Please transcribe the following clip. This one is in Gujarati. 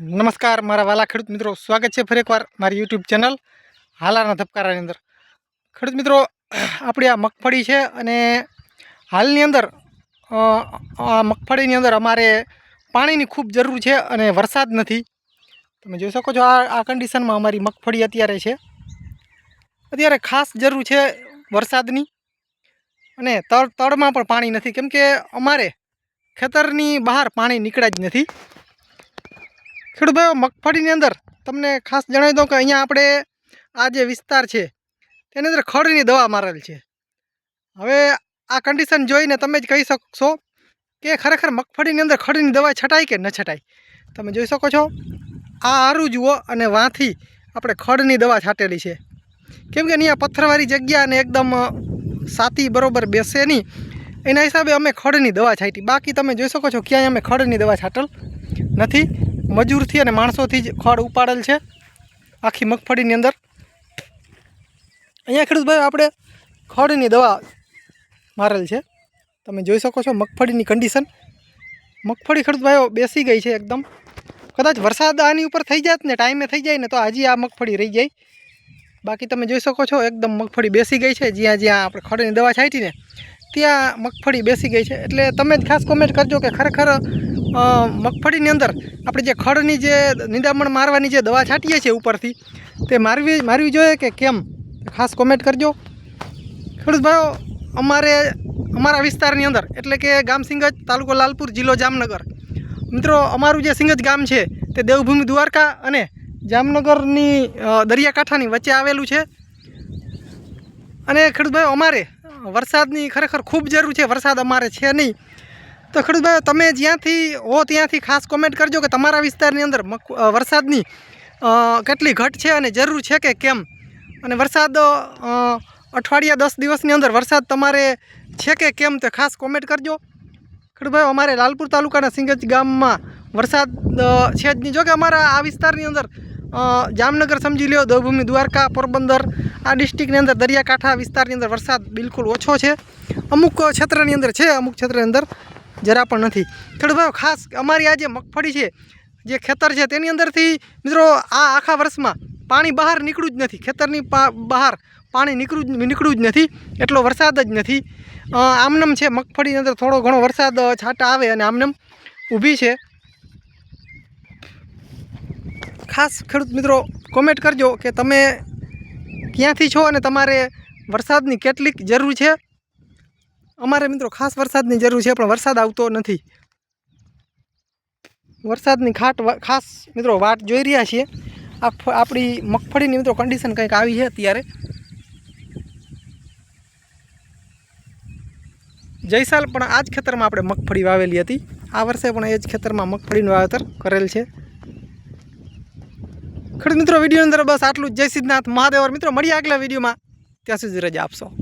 નમસ્કાર, મારા વાલા ખેડૂત મિત્રો. સ્વાગત છે ફરી એકવાર મારી યુટ્યુબ ચેનલ હાલાના ધબકારાની અંદર. ખેડૂત મિત્રો, આપણી આ મગફળી છે અને હાલની અંદર આ મગફળીની અંદર અમારે પાણીની ખૂબ જરૂર છે અને વરસાદ નથી. તમે જોઈ શકો છો, આ આ કન્ડિશનમાં અમારી મગફળી અત્યારે છે. અત્યારે ખાસ જરૂર છે વરસાદની અને તળ, તળમાં પણ પાણી નથી. કેમ કે અમારે ખેતરની બહાર પાણી નીકળ્યા જ નથી. ખેડૂત ભાઈઓ, મગફળીની અંદર તમને ખાસ જણાવી દઉં કે અહીંયા આપણે આ જે વિસ્તાર છે, તેની અંદર ખડની દવા મારેલ છે. હવે આ કન્ડિશન જોઈને તમે જ કહી શકશો કે ખરેખર મગફળીની અંદર ખડની દવા છટાય કે ન છટાય? તમે જોઈ શકો છો, આ આરું જુઓ અને વાંથી આપણે ખડની દવા છાંટેલી છે. કેમ કે અહીંયા પથ્થરવાળી જગ્યા અને એકદમ સાતી બરોબર બેસે નહીં. એના હિસાબે અમે ખડની દવા છાંટી. બાકી તમે જોઈ શકો છો ક્યાંય અમે ખડની દવા છાંટેલ નથી. મજૂરથી અને માણસોથી જ ખડ ઉપાડેલ છે. આખી મગફળીની અંદર. અહીંયા ખેડૂતભાઈ આપણે ખડની દવા મારેલ છે. તમે જોઈ શકો છો મગફળીની કન્ડિશન મગફળી ખેડૂતભાઈઓ બેસી ગઈ છે એકદમ. કદાચ વરસાદ આની ઉપર થઈ જાત ને ટાઈમે થઈ જાય ને, તો હજી આ મગફળી રહી જાય. બાકી તમે જોઈ શકો છો એકદમ મગફળી બેસી ગઈ છે. જ્યાં જ્યાં આપણે ખડની દવા છાંટી ને, ત્યાં મગફળી બેસી ગઈ છે. એટલે તમે જ ખાસ કોમેન્ટ કરજો કે ખરેખર મગફળીની અંદર આપણે જે ખડની જે નિંદામણ મારવાની જે દવા છાંટીએ છીએ ઉપરથી, તે મારવી મારવી જોઈએ કે કેમ? ખાસ કોમેન્ટ કરજો. ખેડૂત ભાઈઓ અમારે, અમારા વિસ્તારની અંદર, એટલે કે ગામ સિંગજ તાલુકો લાલપુર, જિલ્લો જામનગર. મિત્રો, અમારું જે સિંગજ ગામ છે, તે દેવભૂમિ દ્વારકા અને જામનગરની દરિયાકાંઠાની વચ્ચે આવેલું છે. અને ખેડૂત ભાઈઓ અમારે વરસાદની ખરેખર ખૂબ જરૂર છે. વરસાદ અમારે છે નહીં. તો ખેડૂતભાઈ તમે જ્યાંથી હો ત્યાંથી ખાસ કોમેન્ટ કરજો કે તમારા વિસ્તારની અંદર વરસાદની કેટલી ઘટ છે અને જરૂર છે કે કેમ? અને વરસાદ અઠવાડિયા દસ દિવસની અંદર વરસાદ તમારે છે કે કેમ તે ખાસ કોમેન્ટ કરજો. ખેડૂતભાઈ અમારે લાલપુર તાલુકાના સિંગજ ગામમાં વરસાદ છે જ નહીં. જો કે અમારા આ વિસ્તારની અંદર જામનગર સમજી લ્યો, દેવભૂમિ, દ્વારકા, પોરબંદર, આ ડિસ્ટ્રિક્ટની અંદર દરિયાકાંઠા વિસ્તારની અંદર વરસાદ બિલકુલ ઓછો છે. અમુક ક્ષેત્રની અંદર છે, અમુક ક્ષેત્રની અંદર જરા પણ નથી. ખેડૂત ભાઈઓ, ખાસ અમારી આ જે મગફળી છે, જે ખેતર છે, તેની અંદરથી મિત્રો આ આખા વર્ષમાં પાણી બહાર નીકળ્યું જ નથી. ખેતરની બહાર પાણી નીકળ્યું નીકળ્યું જ નથી. એટલો વરસાદ જ નથી. આમનમ છે મગફળીની અંદર થોડો ઘણો વરસાદ છાંટા આવે અને આમનમ ઊભી છે. ખાસ ખેડૂત મિત્રો કોમેન્ટ કરજો કે તમે ક્યાંથી છો અને તમારે વરસાદની કેટલીક જરૂર છે. અમારે મિત્રો ખાસ વરસાદની જરૂર છે, પણ વરસાદ આવતો નથી. વરસાદની ખાટ ખાસ મિત્રો વાટ જોઈ રહ્યા છીએ. આપણી મગફળીની મિત્રો કન્ડિશન કંઈક આવી છે અત્યારે. જયસાલ પણ આ જ ખેતરમાં આપણે મગફળી વાવેલી હતી. આ વર્ષે પણ એ જ ખેતરમાં મગફળીનું વાવેતર કરેલ છે. ખેડૂત મિત્રો, વિડીયોની અંદર બસ આટલું જય સિદ્ધનાથ મહાદેવર મિત્રો, મળીએ આગલા વિડીયોમાં. ત્યાં સુધી રજા આપશો.